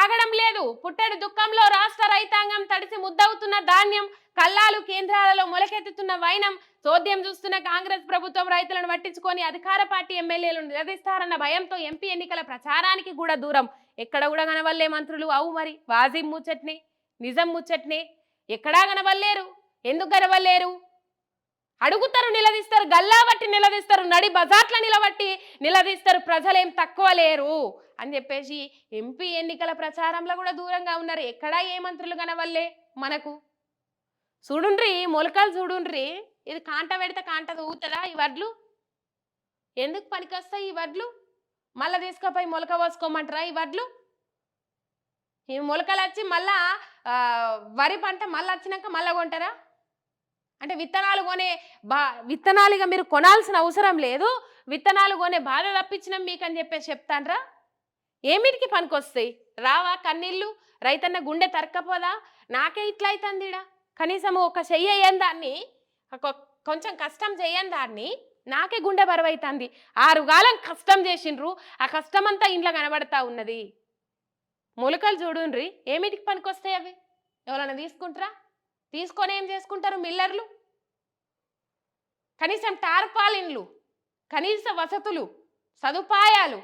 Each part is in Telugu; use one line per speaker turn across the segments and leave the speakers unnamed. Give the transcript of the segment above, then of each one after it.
ఆగడం లేదు. పుట్టెడు దుఃఖంలో రాష్ట్ర రైతాంగం తడిసి ముద్దవుతున్న ధాన్యం కల్లాలు కేంద్రాలలో మొలకెత్తుతున్న వైనం చోద్యం చూస్తున్న కాంగ్రెస్ ప్రభుత్వం రైతులను పట్టించుకొని అధికార పార్టీ ఎమ్మెల్యేలు నిలదీస్తారన్న భయంతో ఎంపీ ఎన్నికల ప్రచారానికి కూడా దూరం. ఎక్కడ కూడా కనవల్లే మంత్రులు. అవు మరి వాజిం ముచ్చట్నే నిజం ముచ్చట్నే. ఎక్కడా కనవల్లేరు ఎందుకు కనవల్లేరు అడుగుతారు నిలదీస్తారు గల్లా బట్టి నిలదీస్తారు నడి బజార్ల నిలబట్టి నిలదీస్తారు ప్రజలేం తక్కువ లేరు అని చెప్పేసి ఎంపీ ఎన్నికల ప్రచారంలో కూడా దూరంగా ఉన్నారు. ఎక్కడా ఏ మంత్రులు కనవల్లే మనకు. చూడుండ్రి మొలకలు చూడుండ్రి. ఇది కాంట పెడితే కాంట ఊగుతుందా ఈ వడ్లు? ఎందుకు పనికొస్తాయి ఈ వడ్లు? మళ్ళా తీసుకుపోయి మొలక పోసుకోమంటారా ఈ వడ్లు? ఈ మొలకలు వచ్చి మళ్ళా వరి పంట మళ్ళీ వచ్చినాక మళ్ళా కొంటారా? అంటే విత్తనాలు కొనే బా విత్తనాలు ఇక మీరు కొనాల్సిన అవసరం లేదు. విత్తనాలు కొనే బాధ తప్పించినాం మీకు అని చెప్పేసి చెప్తాన్రా ఏమిటికి పనికొస్తాయి? రావా కన్నీళ్ళు? రైతన్న గుండె తరక్కపోదా? నాకే ఇట్లా అవుతుంది ఈడ. కనీసం ఒక చెయ్యి దాన్ని కొంచెం కష్టం చేయని దాన్ని నాకే గుండె బరువైతుంది. ఆరుగాలం కష్టం చేసిండ్రు. ఆ కష్టం అంతా ఇంట్లో కనబడతా ఉన్నది. మొలకలు చూడుండ్రి. ఏమిటికి పనికొస్తాయి అవి? ఎవరైనా తీసుకుంటారా? తీసుకొని ఏం చేసుకుంటారు మిల్లర్లు? కనీసం టార్పాలిన్లు కనీస వసతులు సదుపాయాలు.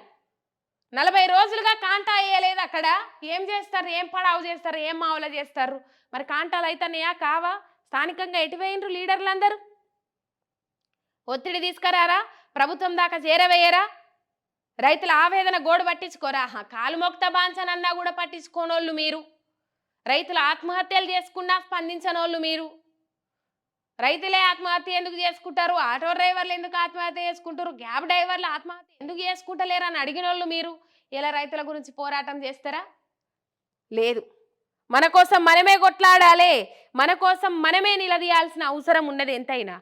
నలభై రోజులుగా కాంటా వేయలేదు అక్కడ. ఏం చేస్తారు? ఏం పడావు చేస్తారు? ఏం మావుల చేస్తారు? మరి కాంటాలు అయితేనేయా కావా? స్థానికంగా ఎటువైనరు లీడర్లందరూ? ఒత్తిడి తీసుకురారా? ప్రభుత్వం దాకా చేరవేయరా? రైతుల ఆవేదన గోడు పట్టించుకోరా? హా, కాలు మొక్త బాంచనన్నా కూడా పట్టించుకోనోళ్ళు మీరు. రైతులు ఆత్మహత్యలు చేసుకున్నా స్పందించనోళ్ళు మీరు. రైతులే ఆత్మహత్య ఎందుకు చేసుకుంటారు? ఆటో డ్రైవర్లు ఎందుకు ఆత్మహత్య చేసుకుంటారు? క్యాబ్ డ్రైవర్లు ఆత్మహత్య ఎందుకు చేసుకుంటలేరు అని అడిగిన వాళ్ళు మీరు? ఇలా రైతుల గురించి పోరాటం చేస్తారా? లేదు. మన కోసం మనమే కొట్లాడాలి. మన కోసం మనమే నిలదీయాల్సిన అవసరం ఉన్నది ఎంతైనా.